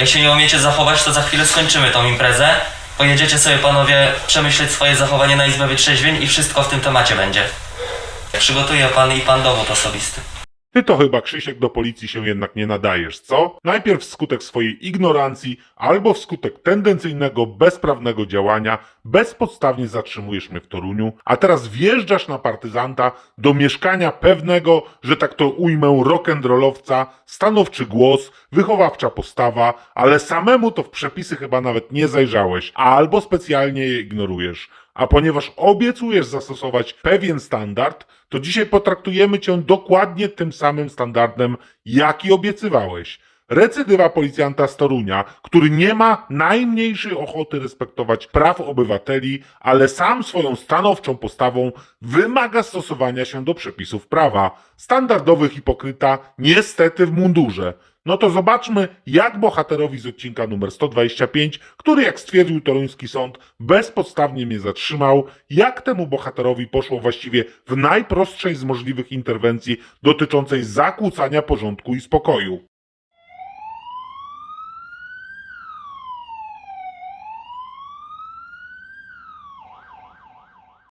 Jak się nie umiecie zachować, to za chwilę skończymy tą imprezę. Pojedziecie sobie panowie przemyśleć swoje zachowanie na Izbę Wytrzeźwień i wszystko w tym temacie będzie. Przygotuje pan i pan dowód osobisty. Ty to chyba, Krzysiek, do policji się jednak nie nadajesz, co? Najpierw wskutek swojej ignorancji, albo wskutek tendencyjnego, bezprawnego działania bezpodstawnie zatrzymujesz mnie w Toruniu, a teraz wjeżdżasz na partyzanta do mieszkania pewnego, że tak to ujmę, rock'n'rollowca, stanowczy głos, wychowawcza postawa, ale samemu to w przepisy chyba nawet nie zajrzałeś, albo specjalnie je ignorujesz. A ponieważ obiecujesz zastosować pewien standard, to dzisiaj potraktujemy cię dokładnie tym samym standardem, jaki obiecywałeś. Recydywa policjanta z Torunia, który nie ma najmniejszej ochoty respektować praw obywateli, ale sam swoją stanowczą postawą wymaga stosowania się do przepisów prawa. Standardowy hipokryta, niestety w mundurze. No to zobaczmy, jak bohaterowi z odcinka numer 125, który jak stwierdził toruński sąd, bezpodstawnie mnie zatrzymał, jak temu bohaterowi poszło właściwie w najprostszej z możliwych interwencji dotyczącej zakłócania porządku i spokoju.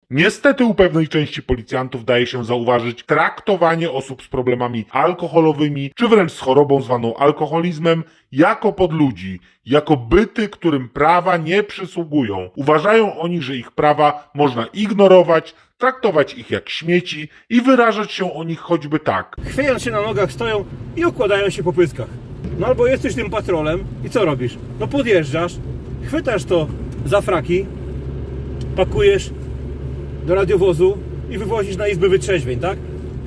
Niestety u pewnej części policjantów daje się zauważyć traktowanie osób z problemami alkoholowymi, czy wręcz z chorobą zwaną alkoholizmem, jako podludzi, jako byty, którym prawa nie przysługują. Uważają oni, że ich prawa można ignorować, traktować ich jak śmieci i wyrażać się o nich choćby tak. chwiejąc się na nogach stoją i układają się po pyskach. No albo jesteś tym patrolem i co robisz? No podjeżdżasz, chwytasz to za fraki, pakujesz do radiowozu i wywozisz na izbę wytrzeźwień, tak?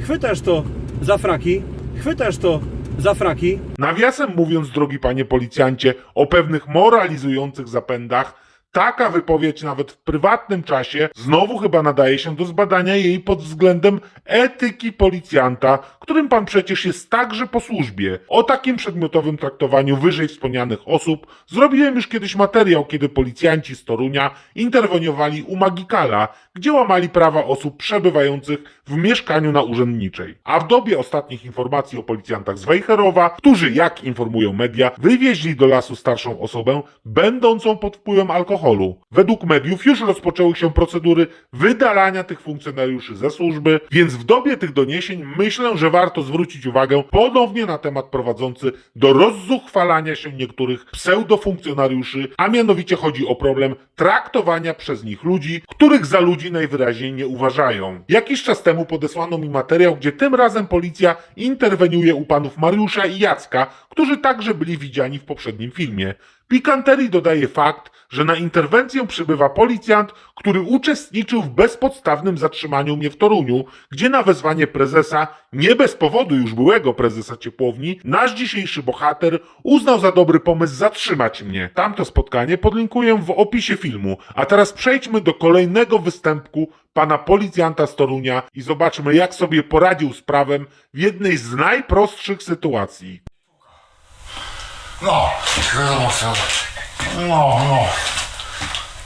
Chwytasz to za fraki, chwytasz to za fraki, Nawiasem mówiąc, drogi panie policjancie, o pewnych moralizujących zapędach, taka wypowiedź nawet w prywatnym czasie znowu chyba nadaje się do zbadania jej pod względem etyki policjanta, którym pan przecież jest także po służbie. O takim przedmiotowym traktowaniu wyżej wspomnianych osób zrobiłem już kiedyś materiał, kiedy policjanci z Torunia interweniowali u Magikala, gdzie łamali prawa osób przebywających w mieszkaniu na urzędniczej. A w dobie ostatnich informacji o policjantach z Wejherowa, którzy, jak informują media, wywieźli do lasu starszą osobę, będącą pod wpływem alkoholu. Według mediów już rozpoczęły się procedury wydalania tych funkcjonariuszy ze służby, więc w dobie tych doniesień myślę, że warto zwrócić uwagę ponownie na temat prowadzący do rozzuchwalania się niektórych pseudofunkcjonariuszy, a mianowicie chodzi o problem traktowania przez nich ludzi, których za ludzi najwyraźniej nie uważają. Jakiś czas temu podesłano mi materiał, gdzie tym razem policja interweniuje u panów Mariusza i Jacka, którzy także byli widziani w poprzednim filmie. Pikanterii dodaje fakt, że na interwencję przybywa policjant, który uczestniczył w bezpodstawnym zatrzymaniu mnie w Toruniu, gdzie na wezwanie prezesa, nie bez powodu już byłego prezesa ciepłowni, nasz dzisiejszy bohater uznał za dobry pomysł zatrzymać mnie. Tamto spotkanie podlinkuję w opisie filmu, a teraz przejdźmy do kolejnego występku pana policjanta z Torunia i zobaczmy jak sobie poradził z prawem w jednej z najprostszych sytuacji. No, wiadomo co. No, no.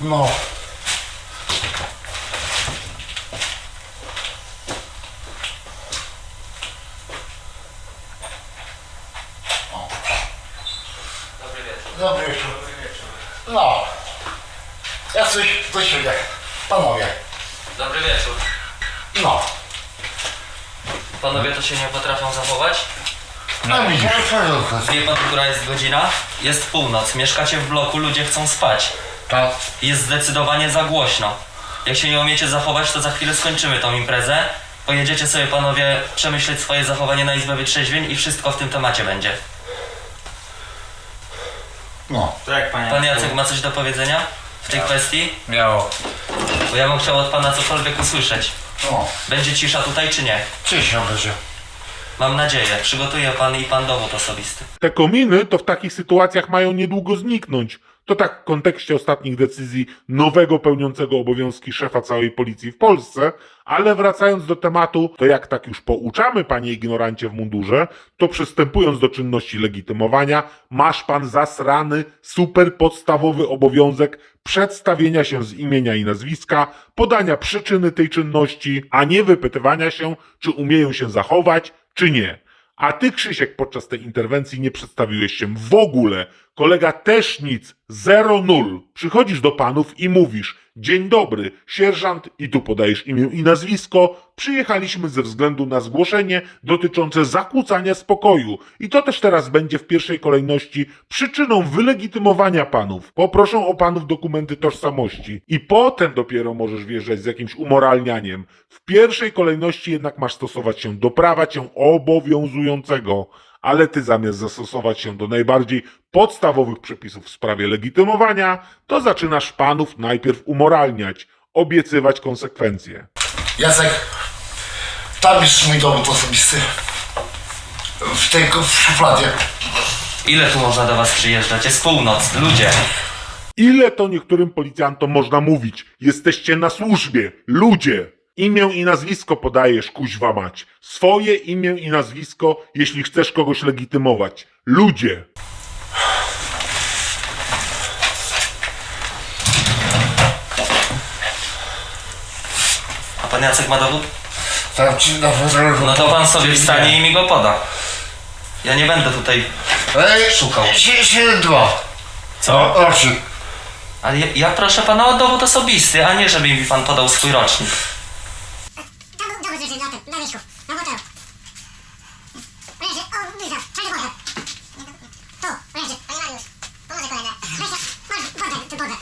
No. Dobry wieczór. Dobry wieczór. No. Ja coś do siebie. Panowie. Dobry wieczór. No. Panowie to się nie potrafią zachować? No widzisz. Wie pan, która jest godzina? Jest północ, mieszkacie w bloku, ludzie chcą spać. Tak. Jest zdecydowanie za głośno. Jak się nie umiecie zachować, to za chwilę skończymy tą imprezę. Pojedziecie sobie panowie przemyśleć swoje zachowanie na Izbę Wytrzeźwień i wszystko w tym temacie będzie. No. Tak, panie. Pan Jacek ma coś do powiedzenia w tej kwestii? Miało. Bo ja bym chciał od pana cokolwiek usłyszeć. No. Będzie cisza tutaj czy nie? Cisza będzie. Mam nadzieję. Przygotuje pan i pan dowód osobisty. Te kominy to w takich sytuacjach mają niedługo zniknąć. To tak w kontekście ostatnich decyzji nowego pełniącego obowiązki szefa całej policji w Polsce, ale wracając do tematu, to jak tak już pouczamy, panie ignorancie w mundurze, to przystępując do czynności legitymowania, masz pan zasrany, super podstawowy obowiązek przedstawienia się z imienia i nazwiska, podania przyczyny tej czynności, a nie wypytywania się, czy umieją się zachować, czy nie. A ty, Krzysiek, podczas tej interwencji nie przedstawiłeś się w ogóle. Kolega też nic, zero nul. Przychodzisz do panów i mówisz, dzień dobry, sierżant, i tu podajesz imię i nazwisko. Przyjechaliśmy ze względu na zgłoszenie dotyczące zakłócania spokoju. I to też teraz będzie w pierwszej kolejności przyczyną wylegitymowania panów. Poproszą o panów dokumenty tożsamości. I potem dopiero możesz wjeżdżać z jakimś umoralnianiem. W pierwszej kolejności jednak masz stosować się do prawa cię obowiązującego ale ty zamiast zastosować się do najbardziej podstawowych przepisów w sprawie legitymowania, to zaczynasz panów najpierw umoralniać, obiecywać konsekwencje. Jacek, tam jest mój dowód osobisty. W tej w szufladzie. Ile tu można do was przyjeżdżać? Jest północ, ludzie. Ile to niektórym policjantom można mówić? Jesteście na służbie, ludzie! Imię i nazwisko podajesz, kuźwa mać. Swoje imię i nazwisko, jeśli chcesz kogoś legitymować. Ludzie! A pan Jacek ma dowód? Tam ci na fotelu. No to pan sobie wstanie i mi go poda. Ja nie będę tutaj... Ej, Szukał. 72. Co? Oczy. Ale ja, ja proszę pana o dowód osobisty, a nie żeby mi pan podał swój rocznik. Tam był dowód rzeczy na tym, na wierzchu, na hotelu. Leży, o, wyza, czarny wodę. Tu, leży, panie Mariusz. Pomoże kolega. Weź, masz wodę, tu wodę.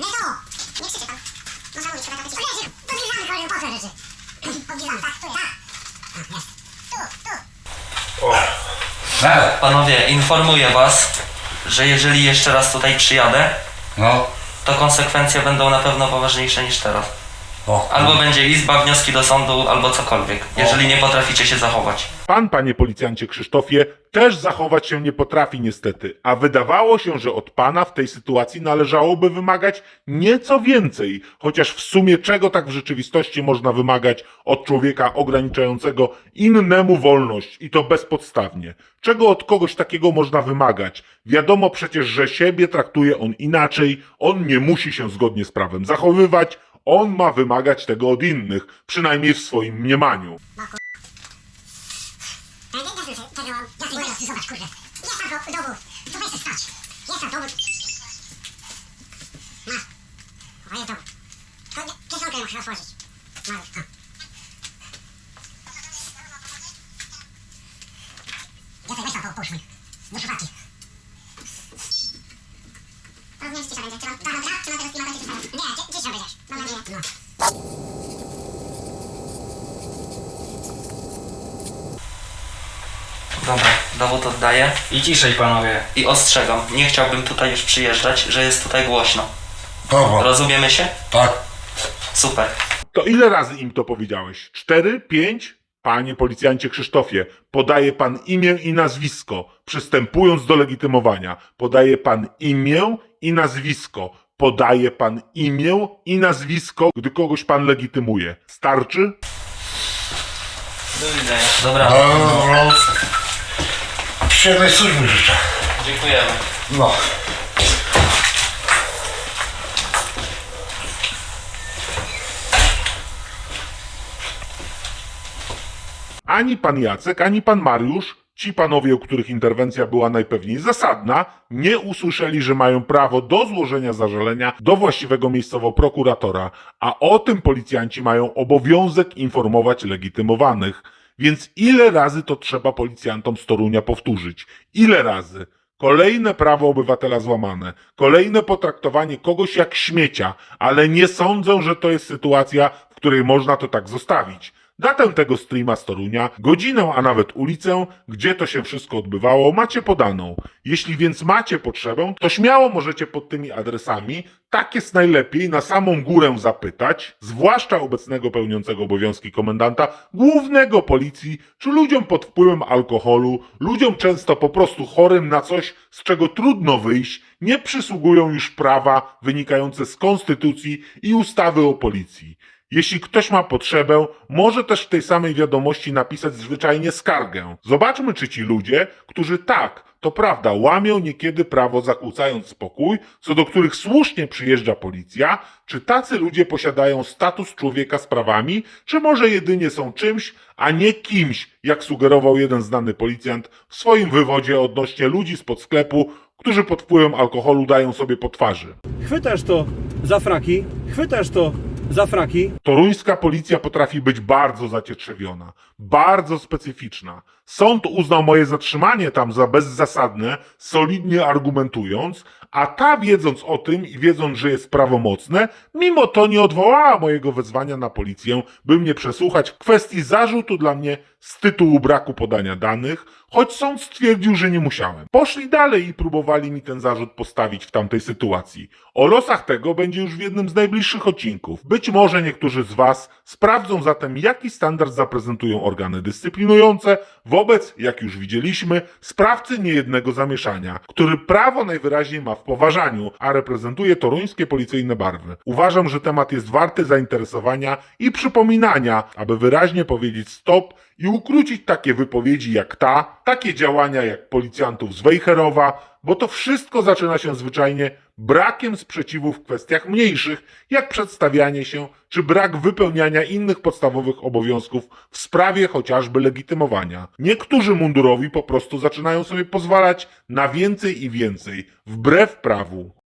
Nie to! Nie krzyczy pan. Można mówić, kolega taki. Leży, podgrzany kolega, po co rzeczy? Podgrzany, tak, tu jest, tak. A, jest. Tu, tu. Tak. Panowie, informuję was, że jeżeli jeszcze raz tutaj przyjadę, No. to konsekwencje będą na pewno poważniejsze niż teraz. O. Albo będzie izba, wnioski do sądu, albo cokolwiek, jeżeli nie potraficie się zachować. Pan, panie policjancie Krzysztofie, też zachować się nie potrafi niestety, a wydawało się, że od pana w tej sytuacji należałoby wymagać nieco więcej, chociaż w sumie czego tak w rzeczywistości można wymagać od człowieka ograniczającego innemu wolność i to bezpodstawnie. Czego od kogoś takiego można wymagać? Wiadomo przecież, że siebie traktuje on inaczej, on nie musi się zgodnie z prawem zachowywać, on ma wymagać tego od innych, przynajmniej w swoim mniemaniu. Nie, nie, nie, tego mam. Ja sobie teraz, zobacz, kurde. Jest tam do- dowód. Tu weź się stać. Jest tam dowód. Masz. O, jest dowód. To nie, kieszonkę muszę otworzyć. Mariusz, o. Jacek, weź tam, po- połóż mój. Do szufladki. Rozumiem, że cisza będzie. Czy mam? Czy mam teraz, czy mam będzie cisza? Nie, ci- cisza będziesz. Mam nadzieję. No. Dobra, dowód oddaję I ciszej panowie. i ostrzegam, nie chciałbym tutaj już przyjeżdżać, że jest tutaj głośno. Dobra. Rozumiemy się? Tak. Super. To ile razy im to powiedziałeś? Cztery? Pięć? Panie policjancie Krzysztofie, podaje pan imię i nazwisko, przystępując do legitymowania. Podaje pan imię i nazwisko. Podaje pan imię i nazwisko, gdy kogoś pan legitymuje. Starczy? Do widzenia. Dobra, Dobra. Przyjemnej służby życzę. dziękujemy. No. Ani pan Jacek, ani pan Mariusz, ci panowie, u których interwencja była najpewniej zasadna, nie usłyszeli, że mają prawo do złożenia zażalenia do właściwego miejscowo prokuratora, a o tym policjanci mają obowiązek informować legitymowanych. Więc ile razy to trzeba policjantom z Torunia powtórzyć? Ile razy? Kolejne prawo obywatela złamane, kolejne potraktowanie kogoś jak śmiecia, ale nie sądzę, że to jest sytuacja, w której można to tak zostawić. Datę tego streama z Torunia, godzinę, a nawet ulicę, gdzie to się wszystko odbywało, macie podaną. Jeśli więc macie potrzebę, to śmiało możecie pod tymi adresami, tak jest najlepiej, na samą górę zapytać, zwłaszcza obecnego pełniącego obowiązki komendanta głównego policji, czy ludziom pod wpływem alkoholu, ludziom często po prostu chorym na coś, z czego trudno wyjść, nie przysługują już prawa wynikające z konstytucji i ustawy o policji. Jeśli ktoś ma potrzebę, może też w tej samej wiadomości napisać zwyczajnie skargę. Zobaczmy, czy ci ludzie, którzy tak, to prawda, łamią niekiedy prawo zakłócając spokój, co do których słusznie przyjeżdża policja, czy tacy ludzie posiadają status człowieka z prawami, czy może jedynie są czymś, a nie kimś, jak sugerował jeden znany policjant w swoim wywodzie odnośnie ludzi spod sklepu, którzy pod wpływem alkoholu dają sobie po twarzy. Chwytasz to za fraki, chwytasz to za fraki, Toruńska policja potrafi być bardzo zacietrzewiona, bardzo specyficzna. Sąd uznał moje zatrzymanie tam za bezzasadne, solidnie argumentując, a ta wiedząc o tym i wiedząc, że jest prawomocne, mimo to nie odwołała mojego wezwania na policję, by mnie przesłuchać w kwestii zarzutu dla mnie z tytułu braku podania danych, choć sąd stwierdził, że nie musiałem. Poszli dalej i próbowali mi ten zarzut postawić w tamtej sytuacji. O losach tego będzie już w jednym z najbliższych odcinków. Być może niektórzy z Was sprawdzą zatem, jaki standard zaprezentują organy dyscyplinujące wobec, jak już widzieliśmy, sprawcy niejednego zamieszania, który prawo najwyraźniej ma w poważaniu, a reprezentuje toruńskie policyjne barwy. Uważam, że temat jest warty zainteresowania i przypominania, aby wyraźnie powiedzieć stop i ukrócić takie wypowiedzi jak ta, takie działania jak policjantów z Wejherowa, bo to wszystko zaczyna się zwyczajnie brakiem sprzeciwu w kwestiach mniejszych, jak przedstawianie się, czy brak wypełniania innych podstawowych obowiązków w sprawie chociażby legitymowania. Niektórzy mundurowi po prostu zaczynają sobie pozwalać na więcej i więcej, wbrew prawu.